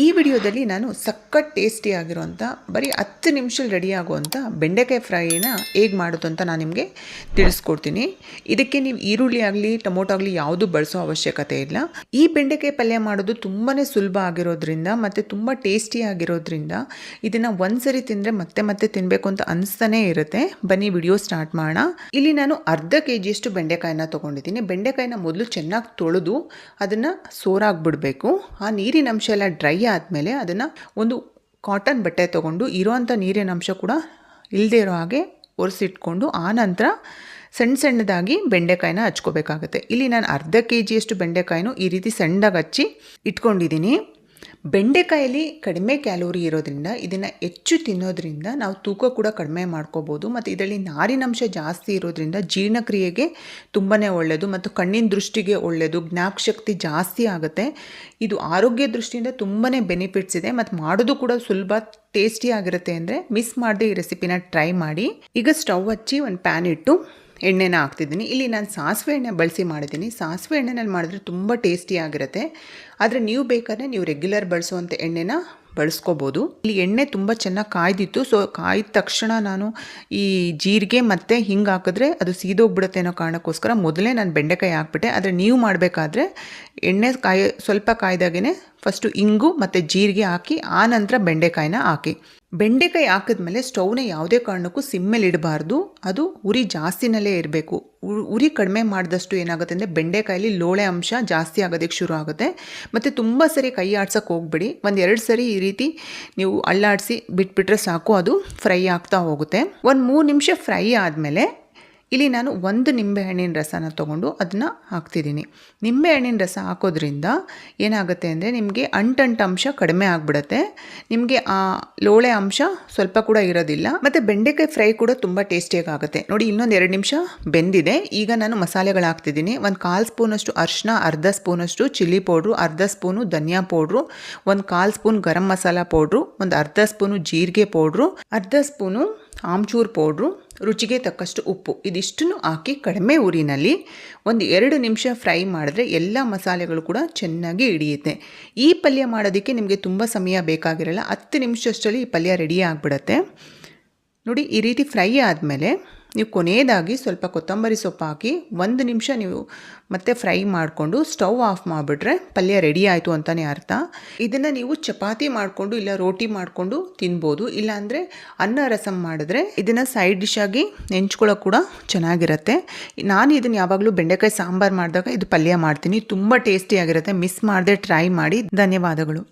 ಈ ವಿಡಿಯೋದಲ್ಲಿ ನಾನು ಸಕ್ಕತ್ ಟೇಸ್ಟಿ ಆಗಿರುವಂಥ ಬರೀ ಹತ್ತು ನಿಮಿಷದಲ್ಲಿ ರೆಡಿ ಆಗುವಂಥ ಬೆಂಡೆಕಾಯಿ ಫ್ರೈನ ಹೇಗೆ ಮಾಡೋದು ಅಂತ ನಾನು ನಿಮಗೆ ತಿಳಿಸ್ಕೊಡ್ತೀನಿ. ಇದಕ್ಕೆ ನೀವು ಈರುಳ್ಳಿ ಆಗಲಿ, ಟೊಮೊಟೊ ಆಗಲಿ ಯಾವುದು ಬಳಸೋ ಅವಶ್ಯಕತೆ ಇಲ್ಲ. ಈ ಬೆಂಡೆಕಾಯಿ ಪಲ್ಯ ಮಾಡೋದು ತುಂಬಾ ಸುಲಭ ಆಗಿರೋದ್ರಿಂದ ಮತ್ತು ತುಂಬ ಟೇಸ್ಟಿ ಆಗಿರೋದ್ರಿಂದ ಇದನ್ನು ಒಂದ್ಸರಿ ತಿಂದರೆ ಮತ್ತೆ ಮತ್ತೆ ತಿನ್ನಬೇಕು ಅಂತ ಅನಿಸ್ತಾನೆ ಇರುತ್ತೆ. ಬನ್ನಿ ವಿಡಿಯೋ ಸ್ಟಾರ್ಟ್ ಮಾಡೋಣ. ಇಲ್ಲಿ ನಾನು ಅರ್ಧ ಕೆ ಜಿಯಷ್ಟು ಬೆಂಡೆಕಾಯಿನ ತೊಗೊಂಡಿದ್ದೀನಿ. ಬೆಂಡೆಕಾಯಿನ ಮೊದಲು ಚೆನ್ನಾಗಿ ತೊಳೆದು ಅದನ್ನು ಸೋರಾಗಿಬಿಡಬೇಕು. ಆ ನೀರಿನ ಅಂಶ ಎಲ್ಲ ಡ್ರೈ ಆದಮೇಲೆ ಅದನ್ನು ಒಂದು ಕಾಟನ್ ಬಟ್ಟೆ ತೊಗೊಂಡು ಇರೋವಂಥ ನೀರಿನ ಅಂಶ ಕೂಡ ಇಲ್ಲದೇ ಇರೋ ಹಾಗೆ ಒರೆಸಿಟ್ಕೊಂಡು ಆ ನಂತರ ಸಣ್ಣ ಸಣ್ಣದಾಗಿ ಬೆಂಡೆಕಾಯಿನ ಹಚ್ಕೋಬೇಕಾಗುತ್ತೆ. ಇಲ್ಲಿ ನಾನು ಅರ್ಧ ಕೆ ಜಿಯಷ್ಟು ಬೆಂಡೆಕಾಯಿನೂ ಈ ರೀತಿ ಸಣ್ಣದಾಗಿ ಹಚ್ಚಿ ಇಟ್ಕೊಂಡಿದ್ದೀನಿ ಬೆಂಡೆಕಾಯಲ್ಲಿ ಕಡಿಮೆ ಕ್ಯಾಲೋರಿ ಇರೋದ್ರಿಂದ ಇದನ್ನು ಹೆಚ್ಚು ತಿನ್ನೋದ್ರಿಂದ ನಾವು ತೂಕ ಕೂಡ ಕಡಿಮೆ ಮಾಡ್ಕೋಬೋದು. ಮತ್ತು ಇದರಲ್ಲಿ ನಾರಿನಂಶ ಜಾಸ್ತಿ ಇರೋದ್ರಿಂದ ಜೀರ್ಣಕ್ರಿಯೆಗೆ ತುಂಬಾ ಒಳ್ಳೆಯದು ಮತ್ತು ಕಣ್ಣಿನ ದೃಷ್ಟಿಗೆ ಒಳ್ಳೆಯದು ಜ್ಞಾಪಶಕ್ತಿ ಜಾಸ್ತಿ ಆಗುತ್ತೆ. ಇದು ಆರೋಗ್ಯ ದೃಷ್ಟಿಯಿಂದ ತುಂಬಾ ಬೆನಿಫಿಟ್ಸ್ ಇದೆ. ಮತ್ತು ಮಾಡೋದು ಕೂಡ ಸುಲಭ ಟೇಸ್ಟಿ ಆಗಿರುತ್ತೆ ಅಂದರೆ ಮಿಸ್ ಮಾಡದೆ ಈ ರೆಸಿಪಿನ ಟ್ರೈ ಮಾಡಿ. ಈಗ ಸ್ಟವ್ ಹಚ್ಚಿ ಒಂದು ಪ್ಯಾನ್ ಇಟ್ಟು ಎಣ್ಣೆನ ಹಾಕ್ತಿದ್ದೀನಿ. ಇಲ್ಲಿ ನಾನು ಸಾಸಿವೆ ಎಣ್ಣೆ ಬಳಸಿ ಮಾಡಿದ್ದೀನಿ. ಸಾಸಿವೆ ಎಣ್ಣೆನಲ್ಲಿ ಮಾಡಿದ್ರೆ ತುಂಬ ಟೇಸ್ಟಿಯಾಗಿರುತ್ತೆ ಆದರೆ ನೀವು ಬೇಕಾದ್ರೆ ನೀವು ರೆಗ್ಯುಲರ್ ಬಳಸುವಂಥ ಎಣ್ಣೆನ ಬಳಸ್ಕೋಬೋದು. ಇಲ್ಲಿ ಎಣ್ಣೆ ತುಂಬ ಚೆನ್ನಾಗಿ ಕಾಯ್ದಿತ್ತು. ಸೊ ಕಾಯ್ದ ತಕ್ಷಣ ನಾನು ಈ ಜೀರಿಗೆ ಮತ್ತು ಹಿಂಗೆ ಹಾಕಿದ್ರೆ ಅದು ಸೀದೋಗ್ಬಿಡುತ್ತೆ ಅನ್ನೋ ಕಾರಣಕ್ಕೋಸ್ಕರ ಮೊದಲೇ ನಾನು ಬೆಂಡೆಕಾಯಿ ಹಾಕ್ಬಿಟ್ಟೆ. ಆದರೆ ನೀವು ಮಾಡಬೇಕಾದ್ರೆ ಎಣ್ಣೆ ಕಾಯಿ, ಸ್ವಲ್ಪ ಕಾಯ್ದಾಗೇ ಫಸ್ಟು ಇಂಗು ಮತ್ತು ಜೀರಿಗೆ ಹಾಕಿ, ಆ ನಂತರ ಬೆಂಡೆಕಾಯಿನ ಹಾಕಿ. ಬೆಂಡೆಕಾಯಿ ಹಾಕಿದ್ಮೇಲೆ ಸ್ಟೌವ್ನ ಯಾವುದೇ ಕಾರಣಕ್ಕೂ ಸಿಮ್ಮೇಲೆ ಇಡಬಾರ್ದು. ಅದು ಉರಿ ಜಾಸ್ತಿನಲ್ಲೇ ಇರಬೇಕು. ಉರಿ ಕಡಿಮೆ ಮಾಡಿದಷ್ಟು ಏನಾಗುತ್ತೆ ಅಂದರೆ ಬೆಂಡೆಕಾಯಲ್ಲಿ ಲೋಳೆ ಅಂಶ ಜಾಸ್ತಿ ಆಗೋದಕ್ಕೆ ಶುರು ಆಗುತ್ತೆ. ಮತ್ತು ತುಂಬ ಸರಿ ಕೈ ಆಡ್ಸೋಕ್ಕೆ ಹೋಗ್ಬಿಡಿ. ಒಂದು ಎರಡು ಸರಿ ರೀತಿ ನೀವು ಅಳ್ಳಾಡಿಸಿ ಬಿಟ್ಬಿಟ್ರೆ ಸಾಕು ಅದು ಫ್ರೈ ಆಗ್ತಾ ಹೋಗುತ್ತೆ. ಒಂದು ಮೂರು ನಿಮಿಷ ಫ್ರೈ ಆದಮೇಲೆ ಇಲ್ಲಿ ನಾನು ಒಂದು ನಿಂಬೆಹಣ್ಣಿನ ರಸನ ತೊಗೊಂಡು ಅದನ್ನು ಹಾಕ್ತಿದ್ದೀನಿ. ನಿಂಬೆಹಣ್ಣಿನ ರಸ ಹಾಕೋದ್ರಿಂದ ಏನಾಗುತ್ತೆ ಅಂದರೆ ನಿಮಗೆ ಅಂಟಂಟು ಅಂಶ ಕಡಿಮೆ ಆಗಿಬಿಡುತ್ತೆ. ನಿಮಗೆ ಆ ಲೋಳೆ ಅಂಶ ಸ್ವಲ್ಪ ಕೂಡ ಇರೋದಿಲ್ಲ. ಮತ್ತು ಬೆಂಡೆಕಾಯಿ ಫ್ರೈ ಕೂಡ ತುಂಬ ಟೇಸ್ಟಿಯಾಗಿ ಆಗುತ್ತೆ. ನೋಡಿ, ಇನ್ನೊಂದು ಎರಡು ನಿಮಿಷ ಬೆಂದಿದೆ. ಈಗ ನಾನು ಮಸಾಲೆಗಳು ಹಾಕ್ತಿದ್ದೀನಿ. ಒಂದು ಕಾಲು ಸ್ಪೂನಷ್ಟು ಅರ್ಶಿನ, ಅರ್ಧ ಸ್ಪೂನಷ್ಟು ಚಿಲ್ಲಿ ಪೌಡ್ರು, ಅರ್ಧ ಸ್ಪೂನು ಧನಿಯಾ ಪೌಡ್ರು, ಒಂದು ಕಾಲು ಸ್ಪೂನ್ ಗರಂ ಮಸಾಲ ಪೌಡ್ರು, ಒಂದು ಅರ್ಧ ಸ್ಪೂನು ಜೀರಿಗೆ ಪೌಡ್ರು, ಅರ್ಧ ಸ್ಪೂನು ಆಮ್ಚೂರು ಪೌಡ್ರು ರುಚಿಗೆ ತಕ್ಕಷ್ಟು ಉಪ್ಪು. ಇದಿಷ್ಟನ್ನು ಹಾಕಿ ಕಡಿಮೆ ಊರಿನಲ್ಲಿ ಒಂದು ಎರಡು ನಿಮಿಷ ಫ್ರೈ ಮಾಡಿದ್ರೆ ಎಲ್ಲ ಮಸಾಲೆಗಳು ಕೂಡ ಚೆನ್ನಾಗಿ ಹಿಡಿಯುತ್ತೆ. ಈ ಪಲ್ಯ ಮಾಡೋದಕ್ಕೆ ನಿಮಗೆ ತುಂಬ ಸಮಯ ಬೇಕಾಗಿರಲ್ಲ. ಹತ್ತು ನಿಮಿಷಷ್ಟರಲ್ಲಿ ಈ ಪಲ್ಯ ರೆಡಿ ಆಗಿಬಿಡತ್ತೆ. ನೋಡಿ, ಈ ರೀತಿ ಫ್ರೈ ಆದಮೇಲೆ ನೀವು ಕೊನೆಯದಾಗಿ ಸ್ವಲ್ಪ ಕೊತ್ತಂಬರಿ ಸೊಪ್ಪು ಹಾಕಿ ಒಂದು ನಿಮಿಷ ನೀವು ಮತ್ತೆ ಫ್ರೈ ಮಾಡಿಕೊಂಡು ಸ್ಟವ್ ಆಫ್ ಮಾಡಿಬಿಟ್ರೆ ಪಲ್ಯ ರೆಡಿ ಆಯಿತು ಅಂತಲೇ ಅರ್ಥ. ಇದನ್ನು ನೀವು ಚಪಾತಿ ಮಾಡಿಕೊಂಡು ಇಲ್ಲ ರೋಟಿ ಮಾಡಿಕೊಂಡು ತಿನ್ಬೋದು. ಇಲ್ಲಾಂದರೆ ಅನ್ನ ರಸಮ್ ಮಾಡಿದ್ರೆ ಇದನ್ನು ಸೈಡ್ ಡಿಶ್ ಆಗಿ ನೆಂಚ್ಕೊಳ್ಳೋಕೆ ಕೂಡ ಚೆನ್ನಾಗಿರುತ್ತೆ. ನಾನು ಇದನ್ನು ಯಾವಾಗಲೂ ಬೆಂಡೆಕಾಯಿ ಸಾಂಬಾರು ಮಾಡಿದಾಗ ಇದು ಪಲ್ಯ ಮಾಡ್ತೀನಿ. ತುಂಬ ಟೇಸ್ಟಿಯಾಗಿರುತ್ತೆ ಮಿಸ್ ಮಾಡದೆ ಟ್ರೈ ಮಾಡಿ. ಧನ್ಯವಾದಗಳು.